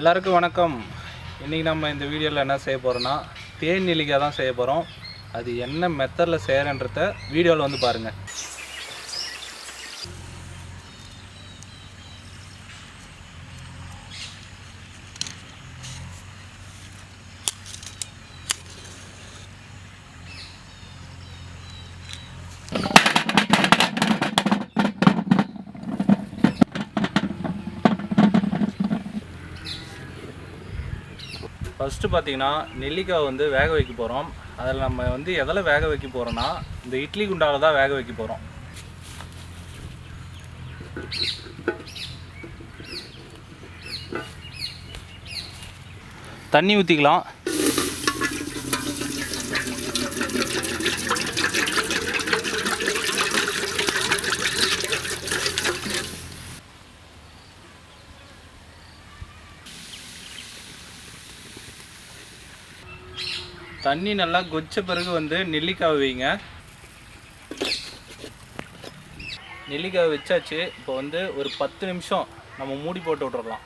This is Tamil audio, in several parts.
எல்லாருக்கும் வணக்கம். இன்றைக்கி நம்ம இந்த வீடியோவில் என்ன செய்ய போகிறோன்னா தேன் நெல்லிக்காய் தான் செய்ய போகிறோம் அது என்ன மெத்தடில் செய்கிறன்றத வீடியோவில் வந்து பாருங்கள் ஃபஸ்ட்டு பார்த்தீங்கன்னா நெல்லிக்காய் வந்து வேக வைக்க போகிறோம் அதில் நம்ம வந்து எதில் வேக வைக்க போகிறோன்னா இந்த இட்லி குண்டாவில் தான் வேக வைக்க போகிறோம் தண்ணி ஊற்றிக்கலாம் தண்ணி நல்லா கொச்ச பிறகு வந்து நெல்லிக்காய் வைங்க. நெல்லிக்காய் வச்சாச்சு. இப்போ வந்து ஒரு பத்து நிமிஷம் நம்ம மூடி போட்டு விட்டுறலாம்.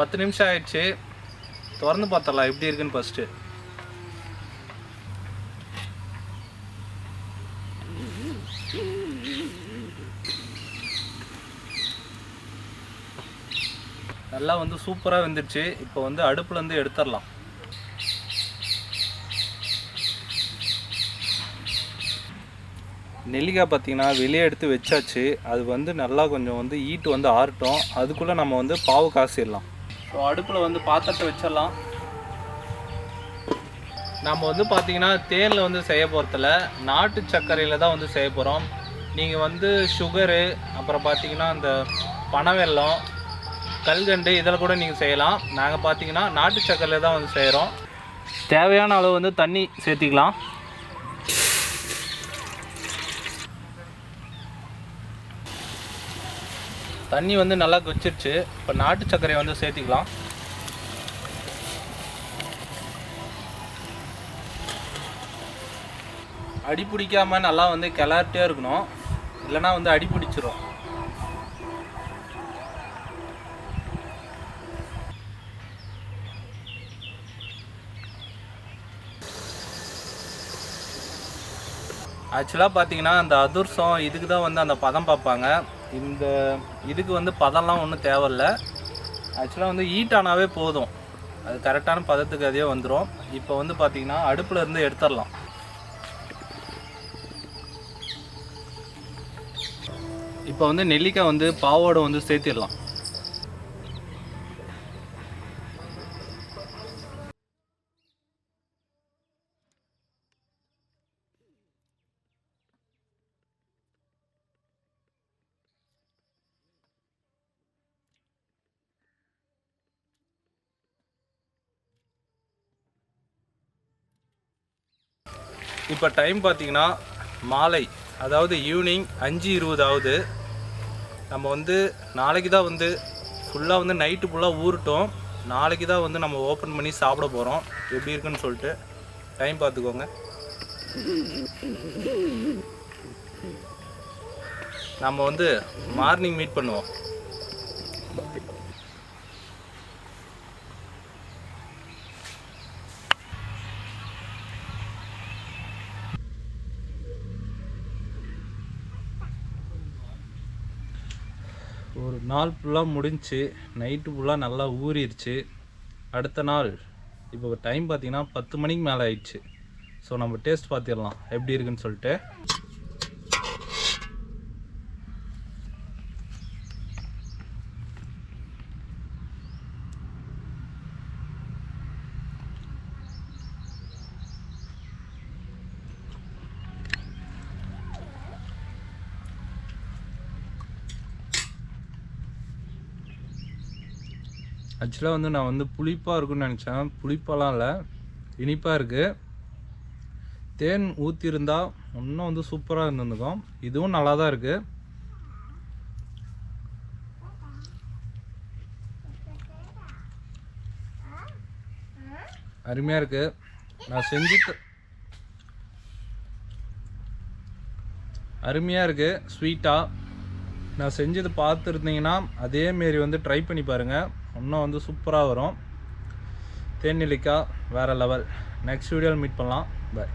பத்து நிமிஷம் ஆயிடுச்சு. திறந்து பார்த்தலாம் எப்படி இருக்குன்னு ஃபஸ்ட்டு எல்லாம் வந்து சூப்பராக வெந்துருச்சு. இப்போ வந்து அடுப்புலேருந்து எடுத்துடலாம். நெல்லிக்காய் பார்த்தீங்கன்னா வெளியே எடுத்து வச்சாச்சு. அது வந்து நல்லா கொஞ்சம் வந்து ஈட்டு வந்து ஆறட்டும். அதுக்குள்ளே நம்ம வந்து பாவு காசிடலாம் ஸோ அடுப்பில் வந்து பாத்திரத்தை வச்சிடலாம். நம்ம வந்து பார்த்திங்கன்னா தேனில் வந்து செய்ய போகிறதில்ல நாட்டு சர்க்கரையில் தான் வந்து செய்ய போகிறோம் நீங்கள் வந்து சுகரு அப்புறம் பார்த்திங்கன்னா அந்த பனவெல்லம் கல்கண்டு இதில் கூட நீங்கள் செய்யலாம். நாங்கள் பார்த்தீங்கன்னா நாட்டு சர்க்கரையில் தான் வந்து செய்கிறோம் தேவையான அளவு வந்து தண்ணி சேர்த்திக்கலாம். தண்ணி வந்து நல்லா கொச்சிருச்சு இப்போ நாட்டு சர்க்கரையை வந்து சேர்த்திக்கலாம். அடி பிடிக்காம நல்லா வந்து கிளறிட்டே இருக்கணும். இல்லைன்னா வந்து அடி பிடிச்சிரும் ஆக்சுவலாக பார்த்தீங்கன்னா அந்த அதிர்சம் இதுக்கு தான் வந்து அந்த பதம் பார்ப்பாங்க. இந்த இதுக்கு வந்து பதம்லாம் ஒன்றும் தேவையில்ல. ஆக்சுவலாக வந்து ஹீட் ஆனாவே போதும். அது கரெக்டான பதத்துக்கு அதே வந்துடும் இப்போ வந்து பார்த்தீங்கன்னா அடுப்பில் இருந்து எடுத்துடலாம். இப்போ வந்து நெல்லிக்காய் வந்து பாவோட வந்து சேர்த்திடலாம். இப்போ டைம் பார்த்தீங்கன்னா மாலை அதாவது ஈவினிங் அஞ்சு இருபது ஆகுது. நம்ம வந்து நாளைக்கு தான் வந்து ஃபுல்லாக வந்து நைட்டு ஃபுல்லாக ஊறட்டும் நாளைக்கு தான் வந்து நம்ம ஓப்பன் பண்ணி சாப்பிட போகிறோம் எப்படி இருக்குன்னு சொல்லிட்டு டைம் பார்த்துக்கோங்க நம்ம வந்து மார்னிங் மீட் பண்ணுவோம். ஒரு நாள் ஃபுல்லாக முடிஞ்சுச்சு நைட்டு ஃபுல்லாக நல்லா ஊறிடுச்சு. அடுத்த நாள் இப்போ டைம் பார்த்திங்கன்னா பத்து மணிக்கு மேலே ஆயிடுச்சு. ஸோ நம்ம டேஸ்ட் பார்த்திடலாம் எப்படி இருக்குன்னு சொல்லிட்டு. ஆக்சுவலாக வந்து நான் வந்து புளிப்பாக இருக்கும்னு நினச்சேன். புளிப்பாலாம் இல்லை. இனிப்பாக இருக்குது தேன் ஊற்றிருந்தால் இன்னும் வந்து சூப்பராக இருந்திருக்கும். இதுவும் நல்லா தான் இருக்குது அருமையாக இருக்குது நான் செஞ்சு அருமையாக இருக்குது ஸ்வீட்டாக நான் செஞ்சது பார்த்துருந்தீங்கன்னா அதேமாரி வந்து ட்ரை பண்ணி பாருங்கள் இன்னும் வந்து சூப்பராக வரும். தேன் வேறு லெவல் நெக்ஸ்ட் வீடியோவில் மீட் பண்ணலாம். பாய்